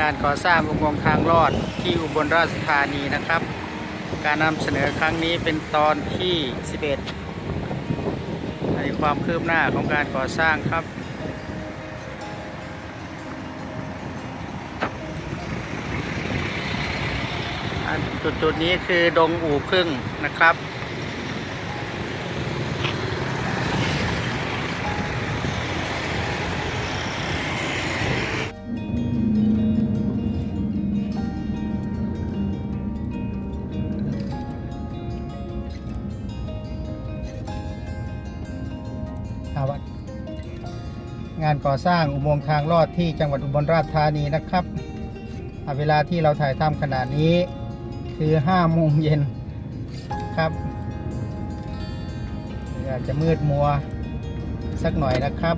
การก่อสร้างอุโมงค์ทางลอดที่อุบลราชธานีนะครับ การนำเสนอครั้งนี้เป็นตอนที่ 11 ในความคืบหน้าของการก่อสร้างครับจุดจุดๆนี้คือดงอู่พึ่งนะครับ ก่อสร้างอุโมงค์ทางลอดที่จังหวัดอุบลราชธานีนะครับ เวลาที่เราถ่ายทำขณะนี้คือ5โมงเย็นครับอาจจะมืดมัวสักหน่อยนะครับ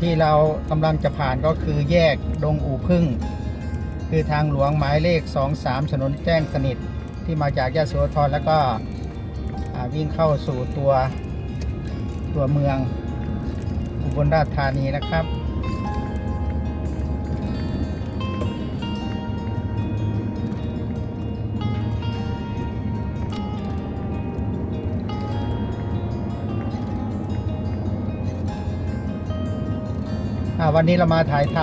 ที่เรากำลังจะผ่านก็คือแยกดงอู่พึ่ง คือทางหลวงหมายเลข 23ถนนแจ้งสนิทที่มาจากยะโสธรแล้วก็วิ่งเข้าสู่ตัว ตัวเมืองอุบลราชธานีนะครับ วันนี้เรามาถ่ายท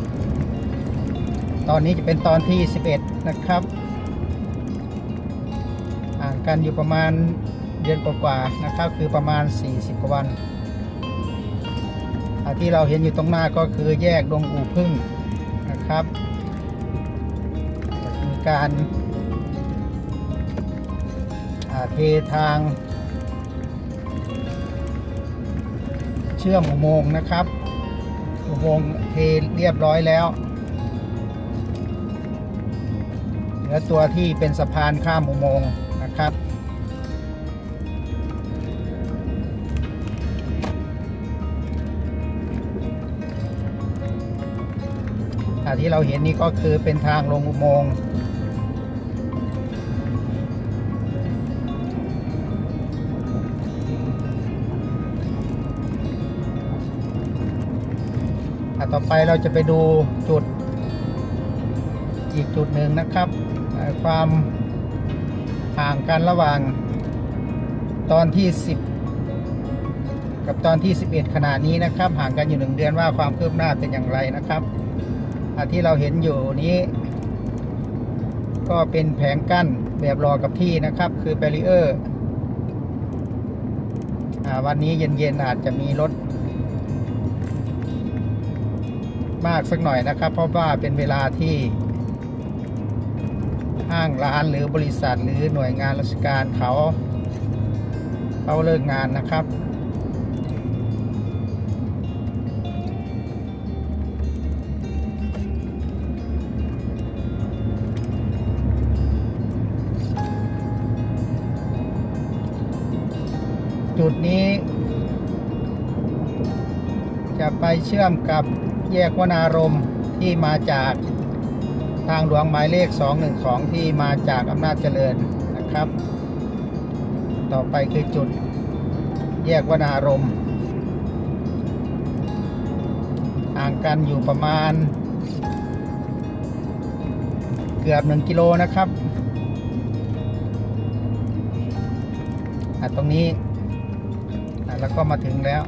ำตอนนี้จะเป็นตอนที่ 11 นะครับห่างกันอยู่ประมาณ เดือนกว่าๆนะครับ คือประมาณ 40กว่าวันที่เราเห็นอยู่ตรงหน้าก็คือแยกดงอู่พึ่งนะครับ มีการาเททาง เชื่อมอุโมงค์นะครับอุโมงค์เทเรียบร้อยแล้วเหลือตัวที่เป็นสะพานข้ามอุโมงค์นะครับ ที่เราเห็นนี่ก็คือเป็นทางลงอุโมงค์อ่าต่อไปเราจะไปดูจุด อีกจุดหนึ่งนะครับ ความห่างกันระหว่างตอนที่ 10 กับตอนที่ 11 ขณะนี้นะครับ ห่างกันอยู่หนึ่งเดือนว่าความคืบหน้าเป็นอย่างไรนะครับ ที่เราเห็นอยู่นี้ ก็เป็นแผงกั้นแบบรอกับที่นะครับ คือแบรีเออร์วันนี้เย็นๆอาจจะมีรถมากสักหน่อยนะครับ เพราะว่าเป็นเวลาที่ห้างร้านหรือบริษัทหรือหน่วยงานราชการเขาเขาเลิกงานนะครับ ไปเชื่อมกับแยกวนารมที่มาจากทางหลวงหมายเลข 212 ที่มาจากอำนาจเจริญนะครับ ต่อไปคือจุดแยกวนารมห่างกันอยู่ประมาณ เกือบ 1 กิโลนะครับอะตรงนี้แล้วก็มาถึงแล้ว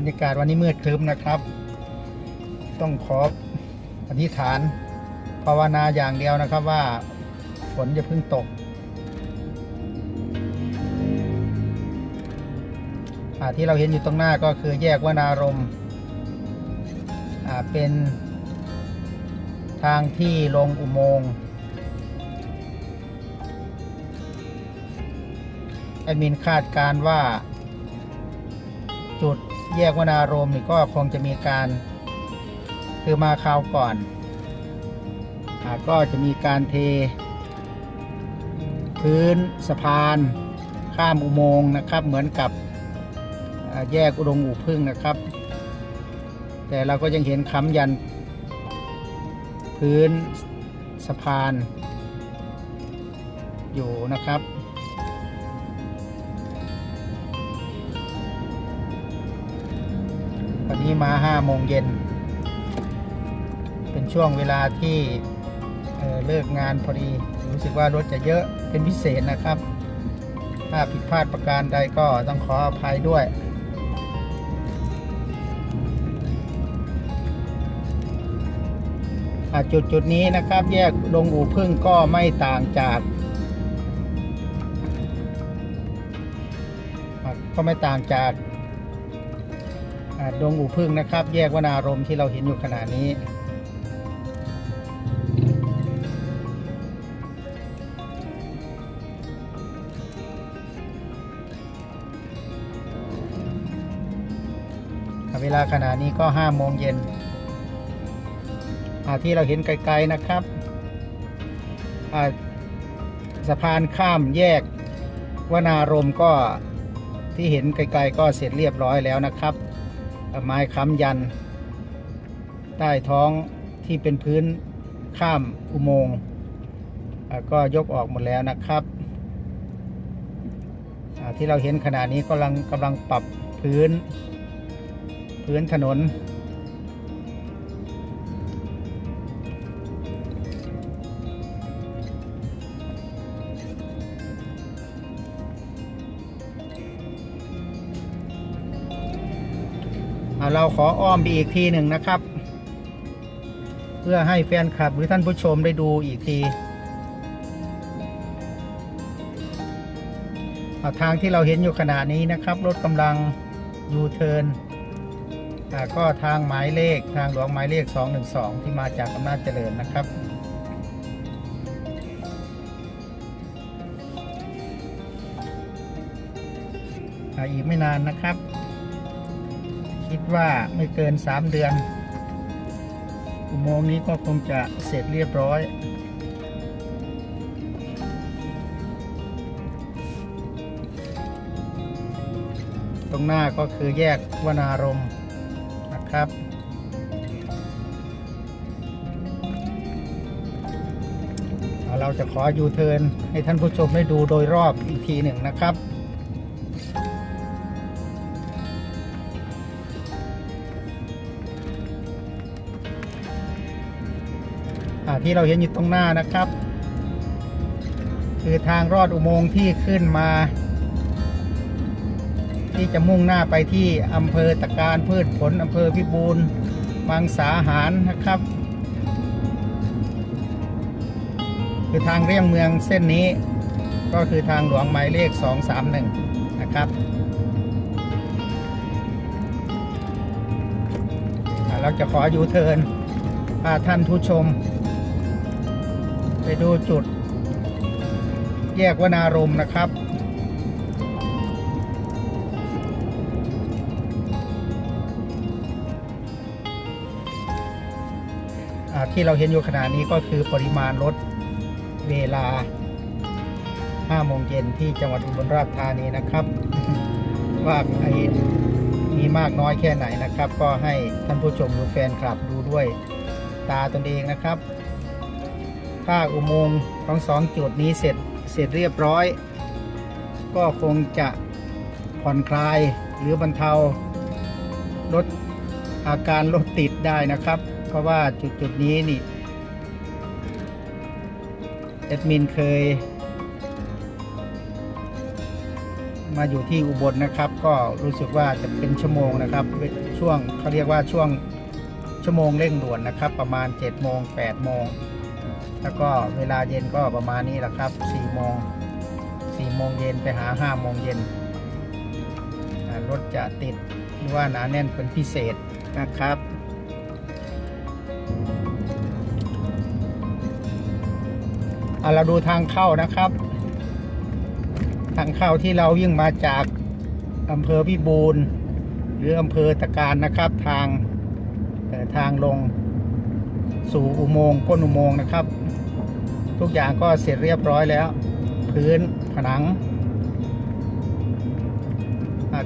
บรรยากาศวันนี้มืดครึ้มนะครับ ต้องขออธิษฐานภาวนาอย่างเดียวนะครับว่าฝนจะเพิ่งตก ที่เราเห็นอยู่ตรงหน้าก็คือแยกวนารมเป็นทางที่ลงอุโมงค์แอดมินคาดการณ์ว่า จุด แยกวนารมณ์นี่ก็คงจะมีการ คือมาคราวก่อนอก็จะมีการเท พื้นสะพาน ข้ามอุโมงค์นะครับ เหมือนกับแยกอุดงอู่พึ่งนะครับ แต่เราก็ยังเห็นค้ำยัน พื้นสะพานอยู่นะครับ วันนี้มาห้าโมงเย็น เป็นช่วงเวลาที่เเลิกงานพอดี รู้สึกว่ารถจะเยอะเป็นพิเศษนะครับ ถ้าผิดพลาดประการใดก็ต้องขออภัยด้วยจุดจุดนี้นะครับ แยกดงอู่พึ่งก็ไม่ต่างจากก็ไม่ต่างจาก ดงอู่พึ่งนะครับ แยกวนารมที่เราเห็นอยู่ขณะนี้เวลาขณะนี้ก็ห้าโมงเย็นที่เราเห็นไกลๆนะครับสะพานข้ามแยกวนารมก็ที่เห็นไกลๆก็เสร็จเรียบร้อยแล้วนะครับ ไม้ค้ำยัน ใต้ท้องที่เป็นพื้นข้ามอุโมงค์ก็ยกออกหมดแล้วนะครับ ที่เราเห็นขณะนี้กำลังกำลังปรับพื้น พื้นถนน เราขออ้อมไปอีกทีหนึ่งนะครับ เพื่อให้แฟนคลับหรือท่านผู้ชมได้ดูอีกทีทางที่เราเห็นอยู่ขณะนี้นะครับ รถกำลังยูเทิร์นอ่ก็ทางหมายเลขทางหลวงหมายเลข 212 ที่มาจากอำนาจเจริญนะครับอีกไม่นานนะครับ คิดว่าไม่เกิน 3 เดือนอุโมงค์นี้ก็คงจะเสร็จเรียบร้อยตรงหน้าก็คือแยกวนารมนะครับ เราจะขอยูเทิร์นให้ท่านผู้ชมได้ดูโดยรอบอีกทีหนึ่งนะครับ ที่เราเห็นอยู่ตรงหน้านะครับ คือทางรอดอุโมงค์ที่ขึ้นมา ที่จะมุ่งหน้าไปที่อำเภอตะการพืชผลอำเภอพิบูลมังสาหารนะครับ คือทางเลี่ยงเมืองเส้นนี้ ก็คือทางหลวงหมายเลข 231 นะครับเราจะขออยูเทินพาท่านผู้ชม ไปดูจุด แยกวนารมนะครับ ที่เราเห็นอยู่ขณะนี้ก็คือปริมาณรถเวลา 5 โมงเย็นที่จังหวัดอุบลราชธานีนะครับ ว่าไอ้มีมากน้อยแค่ไหนนะครับ ก็ให้ท่านผู้ชมหรือแฟนคลับดูด้วยตาตนเองนะครับ ถ้าอุโมงค์ทั้งสองจุดนี้เสร็จเสร็จเรียบร้อย ก็คงจะผ่อนคลายหรือบรรเทาลดอาการรถติดได้นะครับ เพราะว่าจุดจุดนี้นี่แอดมินเคย มาอยู่ที่อุบลนะครับ ก็รู้สึกว่าจะเป็นชั่วโมงนะครับ ช่วงเขาเรียกว่าช่วงชั่วโมงเร่งด่วนนะครับ ประมาณ7โมง8โมง แล้วก็เวลาเย็นก็ประมาณนี้แหละครับ4โมง4โมงเย็นไปหา5โมงเย็นรถจะติดหรือว่าหนาแน่นเป็นพิเศษนะครับเอาเราดูทางเข้านะครับ ทางเข้าที่เราวิ่งมาจากอำเภอพิบูลหรืออำเภอตะการนะครับทางทางลงสู่อุโมงค์ก้นอุโมงค์นะครับ ทุกอย่างก็เสร็จเรียบร้อยแล้ว พื้นผนัง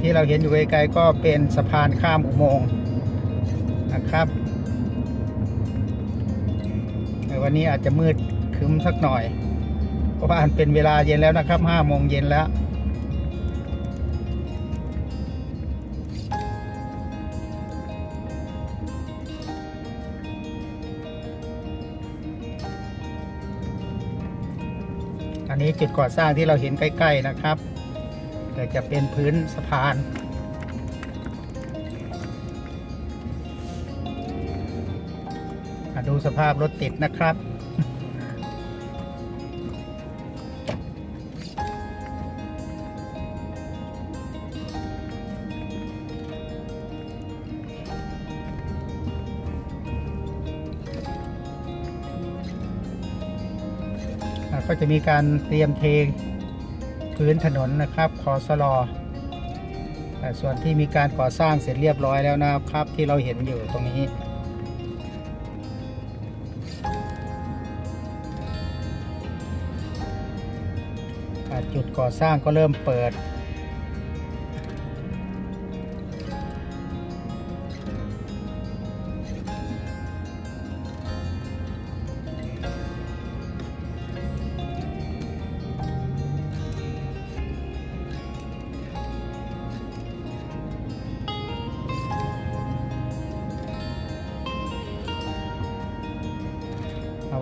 ที่เราเห็นอยู่ไกลๆก็เป็นสะพานข้ามอุโมงค์นะครับ วันนี้อาจจะมืดคึมสักหน่อย เพราะว่าเป็นเวลาเย็นแล้วนะครับห้าโมงเย็นแล้ว อันนี้จุดก่อสร้างที่เราเห็นใกล้ ๆนะครับเดี๋ยวจะเป็นพื้นสะพานมาดูสภาพรถติดนะครับ ก็จะมีการเตรียมเทพื้นถนนนะครับคอสลออะส่วนที่มีการก่อสร้างเสร็จเรียบร้อยแล้วนะครับ ที่เราเห็นอยู่ตรงนี้จุดก่อสร้างก็เริ่มเปิด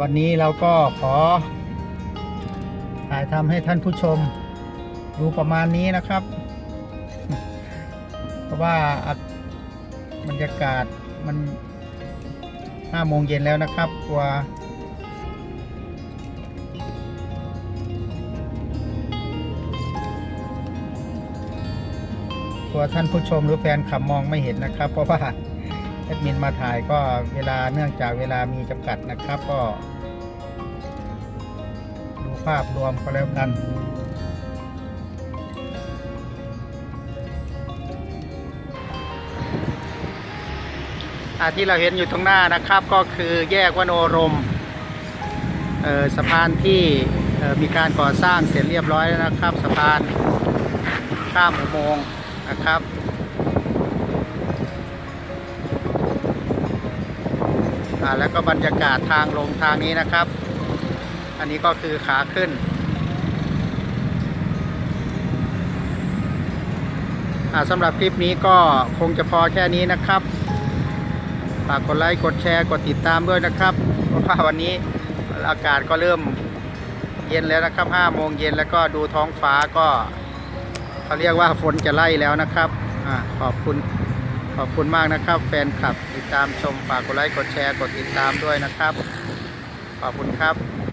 วันนี้เราก็ขอถ่ายทำให้ท่านผู้ชมดูประมาณนี้นะครับ เพราะว่าบรรยากาศมันห้าโมงเย็นแล้วนะครับกลัวกลัวท่านผู้ชมหรือแฟนขับมองไม่เห็นนะครับ เพราะว่าแอดมินมาถ่ายก็เวลาเนื่องจากเวลามีจำกัดนะครับ ก็ ภาพรวมก็แล้วกัน ที่เราเห็นอยู่ตรงหน้านะครับก็คือแยกวโนรมเอ่อสะพานที่มีการก่อสร้างเสร็จเรียบร้อยแล้วนะครับ สะพานข้ามอุโมงค์นะครับอ่าแล้วก็บรรยากาศทางลงทางนี้นะครับ อันนี้ก็คือขาขึ้นสำหรับคลิปนี้ก็คงจะพอแค่นี้นะครับฝากกดไลค์กดแชร์กดติดตามด้วยนะครับเพราะว่าวันนี้อากาศก็เริ่มเย็นแล้วนะครับ5โมงเย็นแล้วก็ดูท้องฟ้าก็เขาเรียกว่าฝนจะไล่แล้วนะครับอขอบคุณขอบคุณมากนะครับ แฟนคลับติดตามชมฝากกดไลค์กดแชร์กดติดตามด้วยนะครับ ขอบคุณครับ